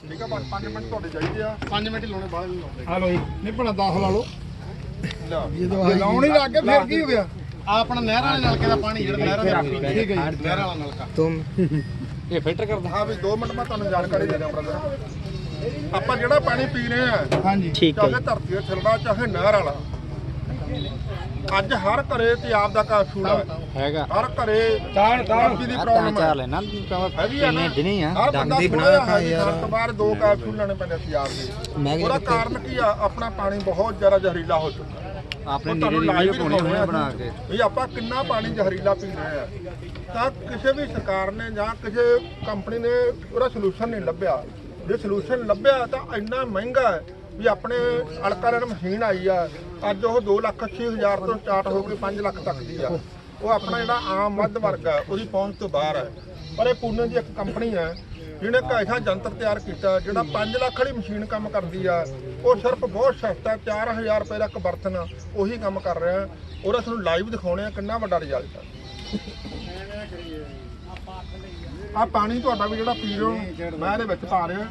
ਠੀਕ ਆ ਬਸ 5 ਮਿੰਟ ਤੁਹਾਡੇ ਚਾਹੀਦੇ ਆ। 5 ਮਿੰਟ ਹੀ ਲਾਉਣੇ ਬਾਅਦ ਨਹੀਂ ਲਾਉਂਦੇ। ਆ ਲੋ ਜੀ ਨਹੀਂ ਭਣਾ 10 ਲਾ। ਲਓ ਜਦੋਂ ਜੇ ਲਾਉਣ ਹੀ ਲੱਗ ਗਏ ਫਿਰ ਕੀ ਹੋ ਗਿਆ? ਆ ਆਪਣਾ ਨਹਿਰਾਂ ਵਾਲੇ ਨਲਕੇ ਦਾ ਪਾਣੀ ਜਿਹੜਾ ਨਹਿਰਾਂ ਦਾ ਠੀਕ ਹੈ ਜੀ। ਨਹਿਰਾਂ ਵਾਲਾ ਨਲਕਾ। ਤੁਮ। ਇਹ ਫਿਲਟਰ ਕਰਦਾ। ਹਾਂ ਵੀ 2 ਮਿੰਟ ਮੈਂ ਤੁਹਾਨੂੰ ਜਾਣਕਾਰੀ ਦੇ ਦਿਆਂ ਬ੍ਰਦਰ ਆਪਾਂ ਜਿਹੜਾ ਪਾਣੀ ਪੀ ਰਹੇ ਆ ਹਾਂਜੀ। ਠੀਕ ਹੈ। ਚਾਹੇ ਧਰਤੀ ਦੇ ਥੱਲੜਾ ਚਾਹੇ ਨਹਿਰ ਵਾਲਾ। ਅੱਜ ਹਰ ਘਰੇ ਤੇ ਆਪ ਦਾ ਕਾਫੀ ਹੈ। ਹੈਗਾ। ਹਰ ਘਰੇ ਤਾਣ ਕਾਫੀ ਦੀ ਪ੍ਰੋਬਲਮ ਚਾਰ ਹੈ। ਲੈਣਾ ਹੈਗੀ ਆ ਨਾ। ਕਿੰਨੇ ਦਿਨੀ ਆ। ਹਰ ਬੰਦਾ ਦੀ ਬਣਾ ਕੇ ਯਾਰ। ਤੋਂ ਬਾਅਦ ਦੋ ਕੈਪਸੂਲ ਲੈਣੇ ਪੈਂਦੇ ਸੀ ਆਪ ਦੇ ਮੈਂ ਉਹਦਾ ਕਾਰਨ ਕੀ ਆ? ਆਪਣਾ ਪਾਣੀ ਬਹੁਤ ਜ਼ਿਆਦਾ ਜ਼ਹਿਰੀਲਾ ਹੋ ਚੁੱਕਾ ਆਪਣੇ ਉਹ ਤੁਹਾਨੂੰ ਵੀਡੀਓ ਹੀ ਪਾਉਣੀ ਹੋਣੀ ਬਣਾ ਕੇ। ਵੀ ਆਪਾਂ ਕਿੰਨਾ ਪਾਣੀ ਜ਼ਹਿਰੀਲਾ ਪੀ ਰਹੇ ਆ। ਤਾਂ ਕਿਸੇ ਵੀ ਸਰਕਾਰ ਨੇ ਜਾਂ ਕਿਸੇ ਕੰਪਨੀ ਨੇ ਉਹਦਾ ਸੋਲੂਸ਼ਨ ਨਹੀਂ ਲੱਭਿਆ। ਜੇ ਸੋਲੂਸ਼ਨ ਲੱਭਿਆ ਤਾਂ ਇੰਨਾ ਮਹਿੰਗਾ ਹੈ ਵੀ ਆਪਣੇ ਅਲਕਾ ਅਲਕਾਰਨ ਮਸ਼ੀਨ ਆਈ ਆ, ਅੱਜ ਉਹ 2 ਲੱਖ 80 ਹਜ਼ਾਰ ਤੋਂ ਸਟਾਰਟ ਹੋ ਕੇ 5 ਲੱਖ ਤੱਕ ਦੀ ਆ। ਉਹ ਆਪਣਾ ਜਿਹੜਾ ਆਮ ਮੱਧ ਵਰਗ ਆ, ਉਹਦੀ ਪਹੁੰਚ ਤੋਂ ਬਾਹਰ ਹੈ ਪਰ ਇਹ ਪੂਨੇ ਦੀ ਇੱਕ ਕੰਪਨੀ ਹੈ ਜਿਹਨੇ ਇੱਕ ਜੰਤਰ ਤਿਆਰ ਕੀਤਾ, ਜਿਹੜਾ 5 ਲੱਖ ਵਾਲੀ ਮਸ਼ੀਨ ਕੰਮ ਕਰਦੀ ਆ। ਉਹ ਸਿਰਫ ਬਹੁਤ ਸਸਤਾ 4000 ਰੁਪਏ ਦਾ ਇੱਕ ਬਰਤਨ ਉਹੀ ਕੰਮ ਕਰ ਰਿਹਾ। ਉਹਦਾ ਤੁਹਾਨੂੰ ਲਾਈਵ ਦਿਖਾਉਣੇ ਆ ਕਿੰਨਾ ਵੱਡਾ ਰਿਜ਼ਲਟ ਆ। ਆ ਪਾਣੀ ਤੁਹਾਡਾ ਵੀ ਜਿਹੜਾ ਪੀ ਰਹੇ ਹੋ, ਮੈਂ ਇਹਦੇ ਵਿੱਚ ਪਾ ਰਿਹਾ।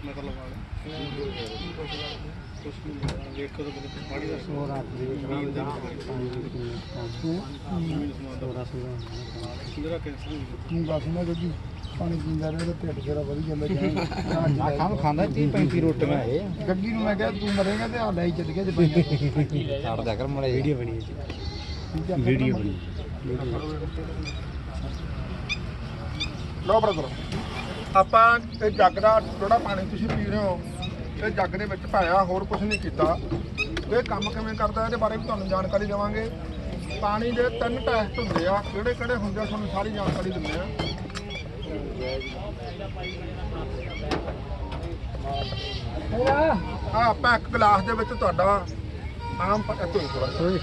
ਮਤਲਬ ਤੂੰ ਦੱਸ ਨਾ ਜੱਗੀ ਪਾਣੀ ਪੀਂਦਾ ਰਹੇ ਤਾਂ ਢਿੱਡ ਤੇਰਾ ਵਧੀ ਜਾਂਦਾ ਜਾਣਾ ਖਾਂ ਖਾਂਦਾ 30 35 ਰੋਟੀਆਂ ਇਹ ਗੱਗੀ ਨੂੰ ਮੈਂ ਕਿਹਾ ਤੂੰ ਮਰੇਗਾ ਤੇ ਆ ਹੀ। ਚੱਲ ਗਿਆ ਜੇ ਛੱਡ ਦਿਆ ਕਰ ਮੜੇ ਵੀਡੀਓ ਬਣੀ ਠੀਕ ਵੀਡੀਓ ਬਣੀ ਲੋ ਬ੍ਰਦਰ ਆਪਾਂ ਇਹ ਜੱਗ ਦਾ ਜਿਹੜਾ ਪਾਣੀ ਤੁਸੀਂ ਪੀ ਰਹੇ ਹੋ ਇਹ ਜੱਗ ਦੇ ਵਿੱਚ ਪਾਇਆ ਹੋਰ ਕੁਝ ਨਹੀਂ ਕੀਤਾ। ਇਹ ਕੰਮ ਕਿਵੇਂ ਕਰਦਾ ਇਹਦੇ ਬਾਰੇ ਵੀ ਤੁਹਾਨੂੰ ਜਾਣਕਾਰੀ ਦੇਵਾਂਗੇ। ਪਾਣੀ ਦੇ ਤਿੰਨ ਟੈਸਟ ਹੁੰਦੇ ਆ ਕਿਹੜੇ ਕਿਹੜੇ ਹੁੰਦੇ ਆ ਤੁਹਾਨੂੰ ਸਾਰੀ ਜਾਣਕਾਰੀ ਦਿੰਦੇ ਆ। ਆ ਆਪਾਂ ਇੱਕ ਗਲਾਸ ਦੇ ਵਿੱਚ ਤੁਹਾਡਾ ਆਮ ਪ- ਇੱਥੋਂ ਹੀ ਥੋੜਾ ਆ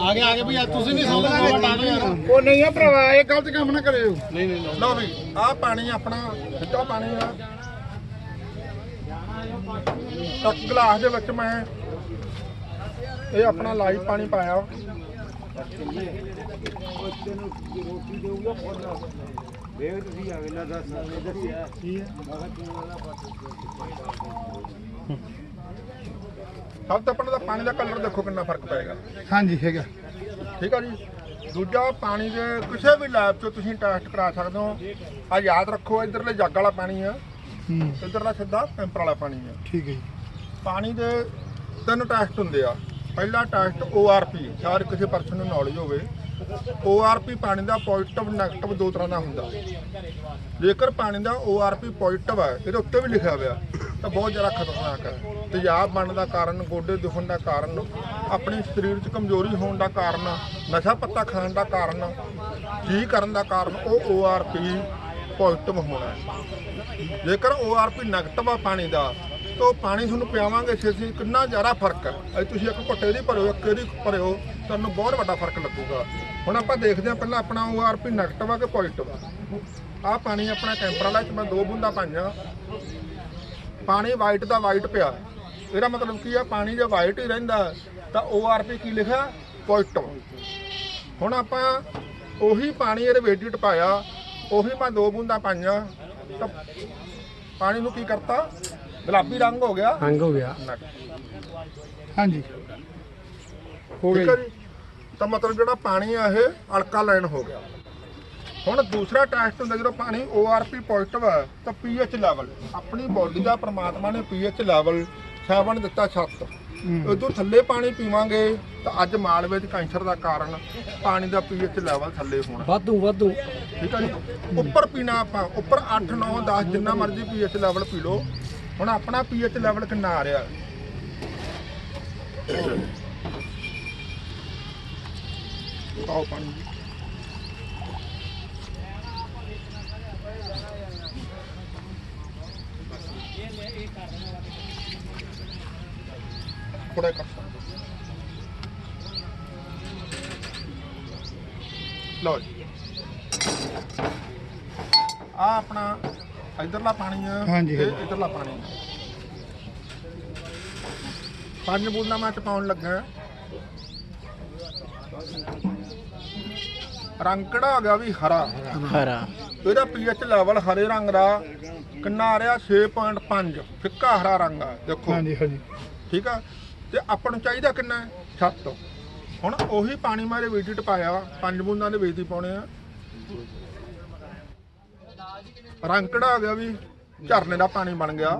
ਆ ਗਿਆ ਵੀ ਯਾਰ ਤੁਸੀਂ ਨਹੀਂ ਸਮਝਦੇ ਮੈਂ ਹਟਾ ਦੋ ਯਾਰ ਉਹ ਨਹੀਂ ਆ ਭਰਾਵਾ ਇਹ ਗਲਤ ਕੰਮ ਨਾ ਕਰਿਓ। ਨਹੀਂ ਨਹੀਂ ਲਓ ਵੀ ਆਹ ਪਾਣੀ ਆਪਣਾ ਸਿੱਧਾ ਪਾਣੀ ਆ। ਇੱਕ ਗਲਾਸ ਦੇ ਵਿੱਚ ਮੈਂ ਇਹ ਆਪਣਾ ਲਾਈਵ ਪਾਣੀ ਪਾਇਆ। ਸਭ ਤੋਂ ਪਹਿਲਾਂ ਤਾਂ ਪਾਣੀ ਦਾ ਕਲਰ ਦੇਖੋ ਕਿੰਨਾ ਫ਼ਰਕ ਪਏਗਾ। ਹਾਂਜੀ ਹੈਗਾ। ਠੀਕ ਆ ਜੀ? ਦੂਜਾ ਪਾਣੀ ਦੇ ਕਿਸੇ ਵੀ ਲੈਬ 'ਚ ਤੁਸੀਂ ਟੈਸਟ ਕਰਾ ਸਕਦੇ ਹੋ। ਆ ਯਾਦ ਰੱਖੋ ਇਧਰਲੇ ਜੱਗ ਵਾਲਾ ਪਾਣੀ ਆ। ਹੂੰ। ਇਧਰਲਾ ਸਿੱਧਾ ਪੈਂਪਰ ਵਾਲਾ ਪਾਣੀ ਆ। ਠੀਕ ਹੈ ਜੀ। ਪਾਣੀ ਦੇ ਤਿੰਨ ਟੈਸਟ ਹੁੰਦੇ ਆ। ਪਹਿਲਾ ਟੈਸਟ ORP ਸ਼ਾਇਦ ਕਿਸੇ ਪਰਸਨ ਨੂੰ ਨੌਲੇਜ ਹੋਵੇ। ORP ਪਾਣੀ ਦਾ ਪੋਜ਼ਿਟਿਵ ਨੈਗੇਟਿਵ ਦੋ ਤਰ੍ਹਾਂ ਦਾ ਹੁੰਦਾ। ਜੇਕਰ ਪਾਣੀ ਦਾ ORP ਪੋਜ਼ਿਟਿਵ ਹੈ ਇਹਦੇ ਉੱਤੇ ਵੀ ਲਿਖਿਆ ਹੋਇਆ। ਤਾਂ ਬਹੁਤ ਜ਼ਿਆਦਾ ਖਤਰਨਾਕ ਹੈ। ਤੇਜ਼ਾਬ ਬਣਨ ਦਾ ਕਾਰਨ, ਗੋਡੇ ਦੁਖਣ ਦਾ ਕਾਰਨ, ਆਪਣੇ ਸਰੀਰ 'ਚ ਕਮਜ਼ੋਰੀ ਹੋਣ ਦਾ ਕਾਰਨ, ਨਸ਼ਾ ਪੱਤਾ ਖਾਣ ਦਾ ਕਾਰਨ ਕੀ ਕਰਨ ਦਾ ਕਾਰਨ, ਉਹ ORP ਪੋਜ਼ਿਟਿਵ ਹੋਣਾ ਹੈ। ਜੇਕਰ ORP ਨੈਗੇਟਿਵ ਆ ਪਾਣੀ ਦਾ, ਤਾਂ ਉਹ ਪਾਣੀ ਤੁਹਾਨੂੰ ਪਿਆਵਾਂਗੇ ਛੇਤੀ ਕਿੰਨਾ ਜ਼ਿਆਦਾ ਫ਼ਰਕ ਹੈ। ਅੱਜ ਤੁਸੀਂ ਇੱਕ ਘੁੱਟੇ ਦੀ ਭਰਿਓ, ਇੱਕ ਇਹਦੀ ਭਰਿਓ, ਤੁਹਾਨੂੰ ਬਹੁਤ ਵੱਡਾ ਫ਼ਰਕ ਲੱਗੂਗਾ। ਹੁਣ ਆਪਾਂ ਦੇਖਦੇ ਹਾਂ ਪਹਿਲਾਂ ਆਪਣਾ ORP ਨੈਗੇਟਿਵ ਆ ਕਿ ਪੋਜ਼ਿਟਿਵ ਆ। ਆਹ ਪਾਣੀ ਆਪਣਾ ਕੈਂਪਰ ਵਾਲਾ ਚ ਮੈਂ ਦੋ ਬੂੰਦਾ ਪਾਈਆਂ। ਪਾਣੀ ਵਾਈਟ ਦਾ ਵਾਈਟ ਪਿਆ। ਇਹਦਾ ਮਤਲਬ ਕੀ ਆ ਪਾਣੀ ਜੇ ਵਾਈਟ ਹੀ ਰਹਿੰਦਾ ਤਾਂ ORP ਕੀ ਲਿਖਿਆ? ਪੋਜ਼ਿਟਿਵ ਹੁਣ ਆਪਾਂ ਉਹੀ ਪਾਣੀ ਇਹਦੇ ਵਿੱਚ ਪਾਇਆ ਉਹੀ ਮੈਂ ਦੋ ਬੂੰਦਾਂ ਪਾਈਆਂ ਤਾਂ ਪਾਣੀ ਨੂੰ ਕੀ ਕਰਤਾ? ਗੁਲਾਬੀ ਰੰਗ ਹੋ ਗਿਆ। ਹੰਗ ਹੋ ਗਿਆ। ਹਾਂਜੀ। ਹੋ ਗਿਆ ਤਾਂ ਮਤਲਬ ਜਿਹੜਾ ਪਾਣੀ ਆ ਇਹ ਅਲਕਾਲਾਈਨ ਹੋ ਗਿਆ। ਹੁਣ ਦੂਸਰਾ ਟੈਸਟ ਹੁੰਦਾ ਜਦੋਂ ਪਾਣੀ ORP ਪੋਜ਼ਿਟਿਵ ਹੈ ਤਾਂ pH ਲੈਵਲ ਆਪਣੀ ਬਾਡੀ ਦਾ ਪ੍ਰਮਾਤਮਾ ਨੇ pH ਲੈਵਲ 7 ਦਿੱਤਾ 7 ਉਦੋਂ ਥੱਲੇ ਪਾਣੀ ਪੀਵਾਂਗੇ ਤਾਂ ਅੱਜ ਮਾਲਵੇ 'ਚ ਕੈਂਸਰ ਦਾ ਕਾਰਨ ਪਾਣੀ ਦਾ pH ਲੈਵਲ ਥੱਲੇ ਹੋਣਾ। ਵਾਧੂ ਵਾਧੂ। ਠੀਕ ਹੈ ਜੀ? ਉੱਪਰ ਪੀਣਾ ਆਪਾਂ ਉੱਪਰ 8 9 10 ਜਿੰਨਾ ਮਰਜ਼ੀ pH ਲੈਵਲ ਪੀ ਲਓ। ਹੁਣ ਆਪਣਾ pH ਲੈਵਲ ਕਿੰਨਾ ਆ ਰਿਹਾ? ਪਾਓ ਪਾਣੀ ਥੋੜਾ ਕਰ ਲਓ ਜੀ। ਆ ਆਪਣਾ ਇਧਰਲਾ ਪਾਣੀ ਆ ਹਾਂਜੀ। ਇਧਰਲਾ ਪਾਣੀ। ਆ। ਪੰਜ ਬੂੰਦਾਂ ਮੈਂ ਚ ਪਾਉਣ ਲੱਗਾ। ਰੰਗ ਕਿਹੜਾ ਆ ਗਿਆ ਵੀ ਹਰਾ? ਹਰਾ। ਇਹਦਾ ਪੀਐਚ ਲੈਵਲ ਹਰੇ ਰੰਗ ਦਾ ਕਿੰਨਾ ਆ ਰਿਹਾ? 6.5 ਫਿੱਕਾ ਹਰਾ ਰੰਗ ਆ ਦੇਖੋ। ਹਾਂਜੀ ਹਾਂਜੀ। ਠੀਕ ਆ? ਤੇ ਆਪਾਂ ਨੂੰ ਚਾਹੀਦਾ ਕਿੰਨਾ ਹੈ? ਸੱਤ। ਹੁਣ ਉਹੀ ਪਾਣੀ ਮਾਰੇ ਚ ਪਾਇਆ ਪੰਜ ਬੂੰਦਾਂ ਦੇ ਵੇਦੀ ਪਾਉਣੇ ਆ। ਰੰਗ ਕਿਹੜਾ ਆ ਗਿਆ ਵੀ ਝਰਨੇ ਦਾ ਪਾਣੀ ਬਣ ਗਿਆ।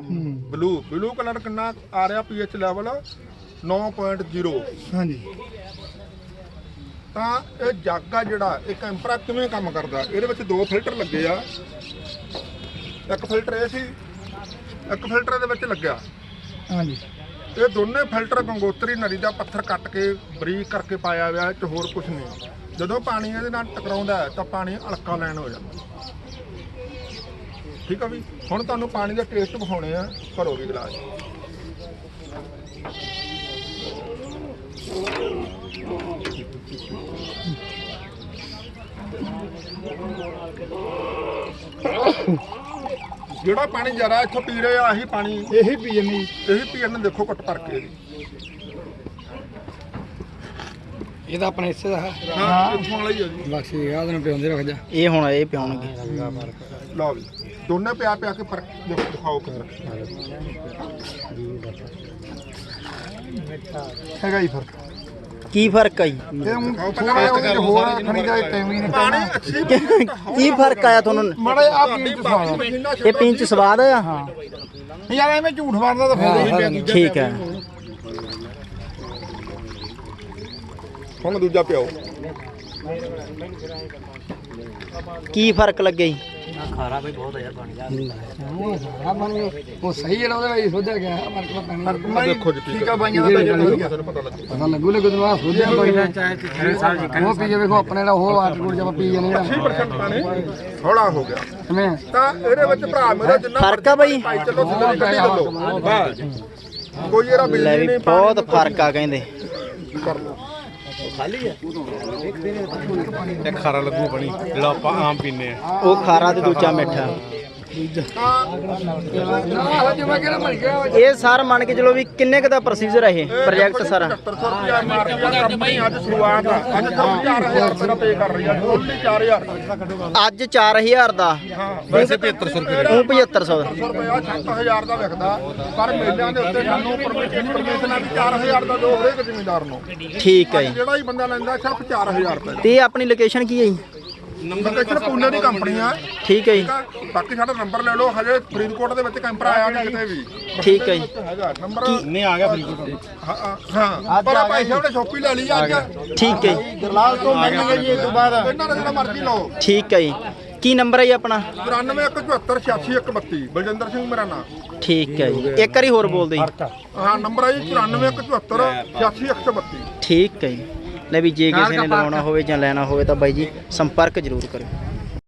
ਬਲੂ ਬਲੂ ਕਲਰ ਕਿੰਨਾ ਆ ਰਿਹਾ ਪੀਐਚ ਲੈਵਲ 9.0 ਹਾਂਜੀ। ਤਾਂ ਇਹ ਜੱਗ ਆ ਜਿਹੜਾ ਇਹ ਕੈਂਪਰਾ ਕਿਵੇਂ ਕੰਮ ਕਰਦਾ? ਇਹਦੇ ਵਿੱਚ ਦੋ ਫਿਲਟਰ ਲੱਗੇ ਆ। ਇੱਕ ਫਿਲਟਰ ਇਹ ਸੀ ਇੱਕ ਫਿਲਟਰ ਇਹਦੇ ਵਿੱਚ ਲੱਗਿਆ। ਹਾਂਜੀ। ਇਹ ਦੋਨੇ ਫਿਲਟਰ ਗੰਗੋਤਰੀ ਨਦੀ ਦਾ ਪੱਥਰ ਕੱਟ ਕੇ ਬਰੀਕ ਕਰਕੇ ਪਾਇਆ ਹੋਇਆ ਇਹ ਹੋਰ ਕੁਝ ਨਹੀਂ। ਜਦੋਂ ਪਾਣੀ ਇਹਦੇ ਨਾਲ ਟਕਰਾਉਂਦਾ ਹੈ, ਤਾਂ ਪਾਣੀ ਅਲਕਾ ਲੈਣ ਹੋ ਜਾਂਦਾ ਠੀਕ ਆ ਵੀ? ਹੁਣ ਤੁਹਾਨੂੰ ਪਾਣੀ ਦਾ ਟੇਸਟ ਵਿਖਾਉਣੇ ਆ, ਭਰੋ ਵੀ ਗਲਾਸ। ਜਿਹੜਾ ਪਾਣੀ ਜਰਾ ਇੱਥੋਂ ਪੀ ਰਹੇ ਆ ਆਹੀ ਪਾਣੀ। ਇਹੀ ਪੀ ਜੰਨੀ ਇਹੀ ਪੀਣ ਨੂੰ ਦੇਖੋ ਘੁੱਟ ਭਰ ਕੇ ਇਹ ਤਾਂ ਆਪਣੇ ਹਿੱਸੇ ਦਾ ਹਾਂ। ਇੱਥੋਂ ਵਾਲਾ ਹੀ ਆ ਜੀ। ਬਖਸ਼ੀ ਆ ਉਹਨੂੰ ਪਿਉਂਦੇ ਰੱਖ ਜਾ। ਇਹ ਹੁਣ ਇਹ ਪਿਉਣਗੇ। ਲਓ ਵੀ ਦੋਨੇ ਪਿਆ ਪਿਆ ਕੇ ਫ਼ਰਕ ਦੇਖੋ ਦਿਖਾਓ ਕਿਧਰ ਹੈਗਾ ਹੀ ਫ਼ਰਕ। ਕੀ ਫ਼ਰਕ ਆਈ ਇਹ ਹੁਣ ਥੋੜਾ ਜਿਹਾ ਉਹਦੇ ਚ ਹੋਰ ਆਖਣੀ ਦਾ ਟਾਈਮ ਹੀ ਨਹੀਂ ਪਾਣੀ। ਅੱਛੀ ਕੀ ਫ਼ਰਕ ਆਇਆ ਤੁਹਾਨੂੰ? ਮੜਾ ਆ ਪੀਣ ਚ ਸਵਾਦ ਇਹ ਪੀਣ ਚ ਸਵਾਦ ਆ? ਹਾਂ। ਯਾਰ ਐਵੇਂ ਝੂਠ ਮਾਰਦਾ ਤਾਂ ਫਾਇਦਾ ਹੀ ਠੀਕ ਹੈ ਹੁਣ ਦੂਜਾ ਪਿਆਓ ਕੀ ਫ਼ਰਕ ਲੱਗਿਆ ਜੀ? ਉਹ ਸਹੀ ਜਿਹੜਾ ਉਹਦੇ ਵਿੱਚ ਸੋਧਿਆ ਗਿਆ ਮਤਲਬ ਪਾਣੀ ਆ ਦੇਖੋ ਜੀ ਠੀਕ ਆ ਬਾਈਆਂ ਦਾ ਤਾਂ ਤੁਹਾਨੂੰ ਪਤਾ ਲੱਗੇ ਪਤਾ ਲੱਗੂ ਲੱਗੂ ਤੈਨੂੰ ਆ ਸੋਧਿਆ ਕੋਈ। ਨਾ ਉਹ ਪੀ ਜਾਵੇ ਵੇਖੋ ਆਪਣੇ ਜਿਹੜਾ ਉਹ ਆਟ ਕੋਲ ਜਮਾ ਪੀ ਜਾਣੇ ਜਿਹੜਾ 80% ਪਾਣੀ ਹੌਲਾ ਹੋ ਗਿਆ। ਕਿਵੇਂ? ਤਾਂ ਇਹਦੇ ਵਿੱਚ ਭਰਾ ਮੇਰਾ ਜਿੰਨਾ ਫ਼ਰਕ ਆ ਬਾਈ? ਪਾਈ ਚੱਲੋ ਸਿੱਧਾ ਕੱਢੀ ਚੱਲੋ। ਬਸ ਕੋਈ ਇਹਦਾ ਬਿਜਲੀ ਲੈ ਵੀ ਨਹੀਂ ਬਹੁਤ ਫ਼ਰਕ ਆ ਕਹਿੰਦੇ। ਕਰ ਲਓ ਇਹ ਖਾਰਾ ਲੱਗੂ ਪਾਣੀ ਜਿਹੜਾ ਆਪਾਂ ਆਮ ਪੀਨੇ ਆ ਉਹ ਖਾਰਾ ਤੇ ਦੂਜਾ ਮਿੱਠਾ। ਇਹ ਸਰ ਮੰਨ ਕੇ ਚਲੋ ਵੀ ਕਿੰਨੇ ਕੁ ਦਾ ਪ੍ਰੋਸੀਜਰ ਹੈ ਇਹ? ਪ੍ਰੋਜੈਕਟ ਸਾਰਾ? 7500 ਰੁਪਇਆ ਮਾਰ ਰਿਹਾ ਕੰਪਨੀ ਅੱਜ ਸ਼ੁਰੂਆਤ ਆ ਅੱਜ ਸਿਰਫ 4000 ਰੁਪਇਆ ਪੇ ਕਰ ਰਹੀ ਆ ਓਨਲੀ 4000 ਅੱਜ 4000 ਦਾ। ਹਾਂ ਵੈਸੇ 7500 ਰੁਪਏ। ਉਹ 7500 ਦਾ 700 ਰੁਪਇਆ 7000 ਦਾ। ਵਿਕਦਾ ਪਰ ਮੇਲਿਆਂ ਦੇ ਉੱਤੇ ਸਾਨੂੰ ਪਰਮਿਸ਼ਨ ਪਰਮਿਸ਼ਨ ਆ ਵੀ 4000 ਦਾ ਦੋ ਹਰੇਕ ਜ਼ਿਮੀਂਦਾਰ ਨੂੰ ਠੀਕ ਹੈ ਜੀ। ਜਿਹੜਾ ਹੀ ਬੰਦਾ ਲੈਂਦਾ ਸਿਰਫ 4000 ਰੁਪਏ ਤੇ ਆਪਣੀ ਲੋਕੇਸ਼ਨ ਕੀ ਹੈ ਜੀ? ਨੰਬਰ ਤੇ ਪੂਨੇ ਦੀ ਕੰਪਨੀ ਆ। ਠੀਕ ਹੈ ਜੀ। ਆ ਬਾਕੀ ਸਾਡਾ ਨੰਬਰ ਲੈ ਲਓ ਹਜੇ ਫਰੀਦਕੋਟ ਦੇ ਵਿੱਚ ਕੈਂਪਰ ਆਇਆ ਨਹੀਂ ਕਿਤੇ ਵੀ। ਠੀਕ ਹੈ ਜੀ। ਹੈਗਾ ਨੰਬਰ ਨਹੀਂ ਆ ਗਿਆ ਬਿਲਕੁਲ ਹਾਂ ਹਾਂ ਪਰ ਭਾਈ ਸਾਹਿਬ ਨੇ ਸ਼ੋਪੀ ਲੈ ਲਈ ਆ ਅੱਜ। ਠੀਕ ਹੈ ਜੀ। ਗਰਲਾਲ ਤੋਂ ਮਿਲਣਗੇ ਜੀ ਇਸ ਤੋਂ ਬਾਅਦ। ਇਹਨਾਂ ਦਾ ਜਿਹੜਾ ਮਰਜ਼ੀ ਲਓ। ਠੀਕ ਹੈ ਜੀ। ਕੀ ਨੰਬਰ ਹੈ ਜੀ ਆਪਣਾ? 9417486132 ਬਲਜਿੰਦਰ ਸਿੰਘ ਮੇਰਾ ਨਾਮ। ਠੀਕ ਹੈ ਜੀ। ਇੱਕ ਵਾਰੀ ਹੋਰ ਬੋਲ ਦਿਓ ਜੀ। ਹਾਂ ਨੰਬਰ ਹੈ ਜੀ 9417486132 ਠੀਕ ਹੈ ਜੀ। ਲੈ ਵੀ ਜੇ ਕਿਸੇ ਨੇ ਲਵਾਉਣਾ ਹੋਵੇ ਜਾਂ ਲੈਣਾ ਹੋਵੇ ਤਾਂ ਬਾਈ ਜੀ ਸੰਪਰਕ ਜ਼ਰੂਰ ਕਰਿਓ।